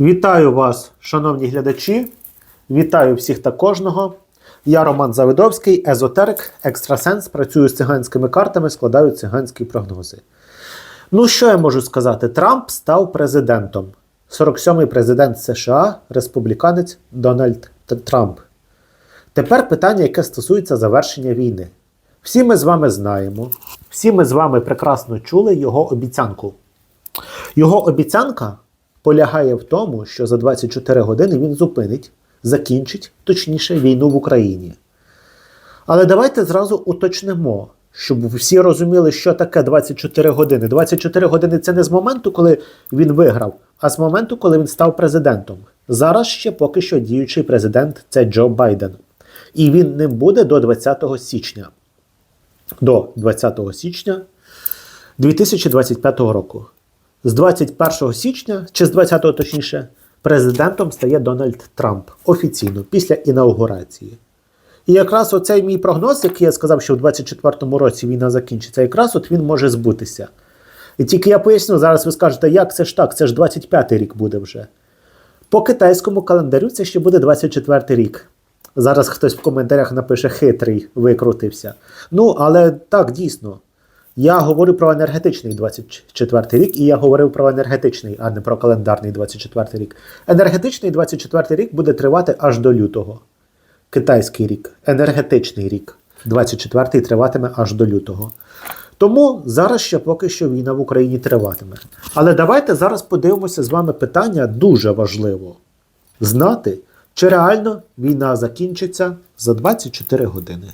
Вітаю вас, шановні глядачі. Вітаю всіх та кожного. Я Роман Завидовський, езотерик, екстрасенс, працюю з циганськими картами, складаю циганські прогнози. Ну, що я можу сказати? Трамп став президентом. 47-й президент США, республіканець Дональд Трамп. Тепер питання, яке стосується завершення війни. Всі ми з вами знаємо, всі ми з вами прекрасно чули його обіцянку. Його обіцянка полягає в тому, що за 24 години він зупинить, закінчить, точніше, війну в Україні. Але давайте зразу уточнимо, щоб всі розуміли, що таке 24 години. 24 години це не з моменту, коли він виграв, а з моменту, коли він став президентом. Зараз ще поки що діючий президент це Джо Байден. І він ним буде до 20 січня. До 20 січня 2025 року. З 21 січня, чи з 20 точніше, президентом стає Дональд Трамп офіційно після інаугурації. І якраз оцей мій прогноз, який я сказав, що в 24-му році війна закінчиться, якраз от він може збутися. І тільки я поясню, зараз ви скажете, як це ж так, це ж 25-й рік буде вже. По китайському календарю це ще буде 24-й рік. Зараз хтось в коментарях напише хитрий, викрутився. Ну, але так, дійсно. Я говорю про енергетичний 24 рік, і я говорив про енергетичний, а не про календарний 24 рік. Енергетичний 24 рік буде тривати аж до лютого. Китайський рік, енергетичний рік. 24-й триватиме аж до лютого. Тому зараз ще поки що війна в Україні триватиме. Але давайте зараз подивимося з вами питання дуже важливо знати, чи реально війна закінчиться за 24 години.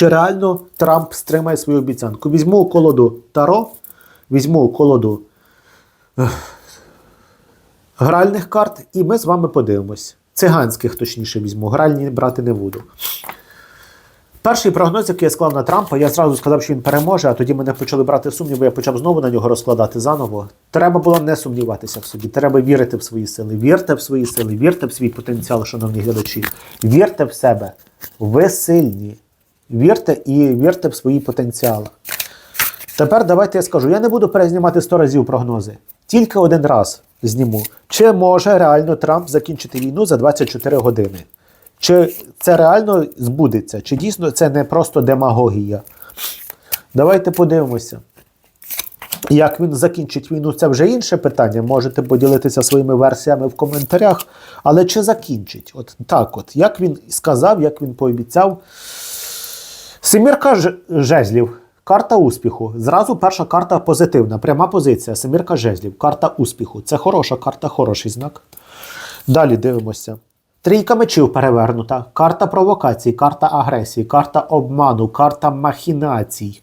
Чи реально Трамп стримає свою обіцянку? Візьму колоду Таро, візьму колоду гральних карт, і ми з вами подивимось. Циганських, точніше, візьму. Гральні брати не буду. Перший прогноз, який я склав на Трампа, я зразу сказав, що він переможе, а тоді мене почали брати сумніви, я почав знову на нього розкладати заново. Треба було не сумніватися в собі. Треба вірити в свої сили. Вірте в свої сили, вірте в свій потенціал, шановні глядачі. Вірте в себе. Ви сильні. Вірте і вірте в свої потенціали. Тепер давайте я скажу: я не буду перезнімати 100 разів прогнози. Тільки один раз зніму. Чи може реально Трамп закінчити війну за 24 години? Чи це реально збудеться? Чи дійсно це не просто демагогія? Давайте подивимося. Як він закінчить війну, це вже інше питання. Можете поділитися своїми версіями в коментарях. Але чи закінчить? От так, от, як він сказав, як він пообіцяв. Семірка жезлів. Карта успіху. Зразу перша карта позитивна, пряма позиція. Семірка жезлів. Карта успіху. Це хороша карта, хороший знак. Далі дивимося. Трійка мечів перевернута. Карта провокацій, карта агресії, карта обману, карта махінацій.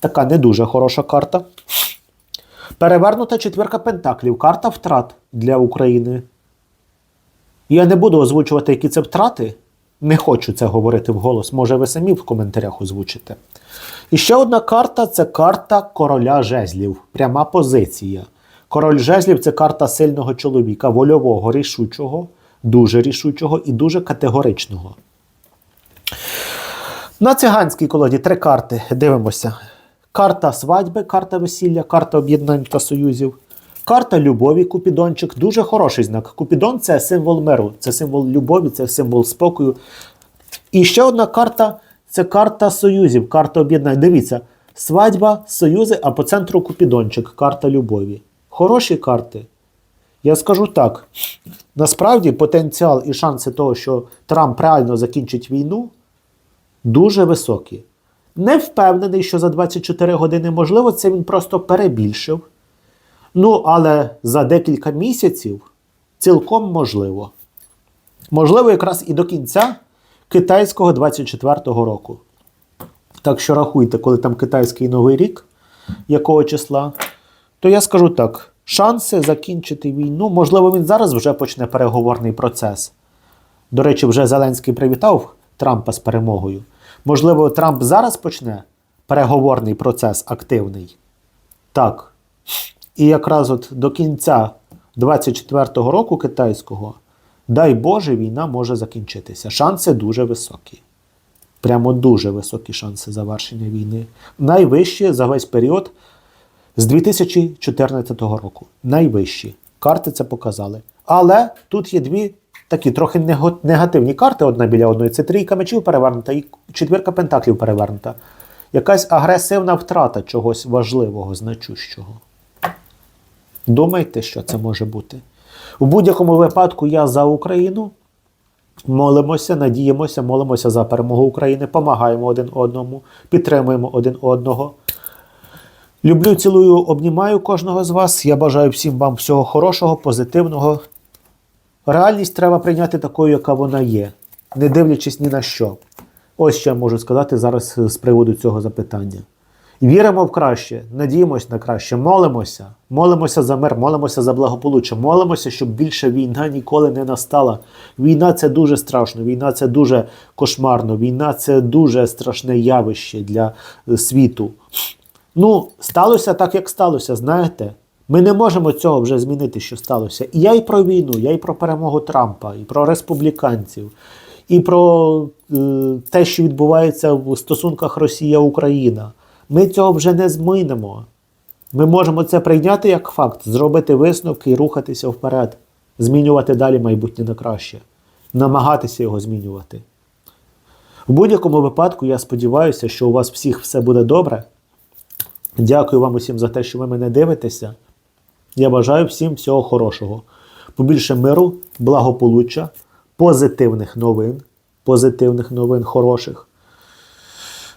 Така не дуже хороша карта. Перевернута четвірка пентаклів. Карта втрат для України. Я не буду озвучувати, які це втрати. Не хочу це говорити вголос. Може, ви самі в коментарях озвучите. І ще одна карта це карта короля жезлів. Пряма позиція. Король жезлів це карта сильного чоловіка, вольового, рішучого, дуже рішучого і дуже категоричного. На циганській колоді три карти. Дивимося. Карта свадьби, карта весілля, карта об'єднань та союзів. Карта любові, Купідончик. Дуже хороший знак. Купідон це символ миру, це символ любові, це символ спокою. І ще одна карта це карта союзів, карта об'єднань. Дивіться, свадьба, союзи, а по центру Купідончик, карта любові. Хороші карти. Я скажу так: насправді потенціал і шанси того, що Трамп реально закінчить війну, дуже високі. Не впевнений, що за 24 години можливо, це він просто перебільшив. Ну, але за декілька місяців цілком можливо. Можливо, якраз і до кінця китайського 24-го року. Так що рахуйте, коли там китайський новий рік, якого числа, то я скажу так: шанси закінчити війну, можливо, він зараз вже почне переговорний процес. До речі, вже Зеленський привітав Трампа з перемогою. Можливо, Трамп зараз почне переговорний процес активний. Так. І якраз от до кінця 24-го року китайського, дай Боже, війна може закінчитися. Шанси дуже високі. Прямо дуже високі шанси завершення війни. Найвищі за весь період з 2014 року. Найвищі. Карти це показали. Але тут є дві такі трохи негативні карти одна біля одної. Це трійка мечів перевернута і четвірка пентаклів перевернута. Якась агресивна втрата чогось важливого, значущого. Думайте, що це може бути. У будь-якому випадку я за Україну. Молимося, надіємося, молимося за перемогу України, допомагаємо один одному, підтримуємо один одного. Люблю, цілую, обнімаю кожного з вас. Я бажаю всім вам всього хорошого, позитивного. Реальність треба прийняти такою, яка вона є, не дивлячись ні на що. Ось що я можу сказати зараз з приводу цього запитання. Віримо в краще, надіємося на краще, молимося, молимося за мир, молимося за благополуччя, молимося, щоб більше війна ніколи не настала. Війна це дуже страшно, війна це дуже кошмарно, війна це дуже страшне явище для е, світу. Ну, сталося так, як сталося, знаєте. Ми не можемо цього вже змінити, що сталося. І я і про війну, я і про перемогу Трампа, і про республіканців, і про е, те, що відбувається в стосунках Росія-Україна. Ми цього вже не змінимо. Ми можемо це прийняти як факт, зробити висновки і рухатися вперед, змінювати далі майбутнє на краще, намагатися його змінювати. В будь-якому випадку я сподіваюся, що у вас всіх все буде добре. Дякую вам усім за те, що ви мене дивитеся. Я бажаю всім всього хорошого. Побільше миру, благополуччя, позитивних новин, позитивних новин, хороших.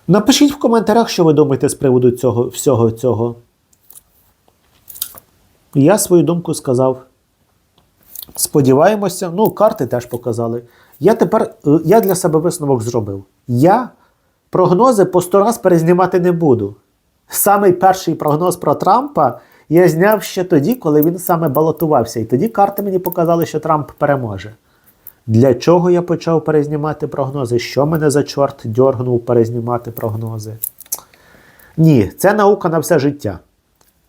Напишіть в коментарях, що ви думаєте з приводу цього, всього цього. Я свою думку сказав. Сподіваємося, ну, карти теж показали. Я тепер е, я для себе висновок зробив. Я прогнози по сто раз перезнімати не буду. Самий перший прогноз про Трампа я зняв ще тоді, коли він саме балотувався. І тоді карти мені показали, що Трамп переможе. Для чого я почав перезнімати прогнози? Що мене за чорт дьоргнув перезнімати прогнози? Ні, це наука на все життя.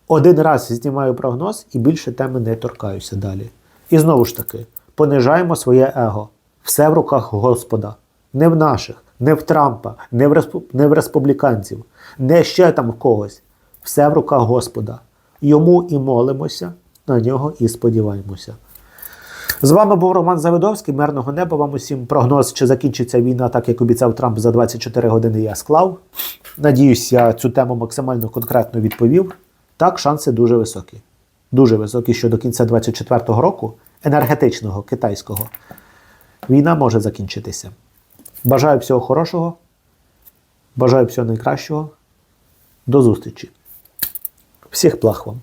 Один раз знімаю прогноз і більше теми не торкаюся далі. І знову ж таки, понижаємо своє его. Все в руках Господа. Не в наших, не в Трампа, не в, респу... не в республіканців, не ще там в когось. Все в руках Господа. Йому і молимося, на нього і сподіваємося. З вами був Роман Завидовський. Мирного неба вам усім. Прогноз, чи закінчиться війна, так як обіцяв Трамп за 24 години, я склав. Надіюсь, я цю тему максимально конкретно відповів. Так, шанси дуже високі. Дуже високі, що до кінця 24-го року, енергетичного китайського, війна може закінчитися. Бажаю всього хорошого. Бажаю всього найкращого. До зустрічі. Всіх благ вам.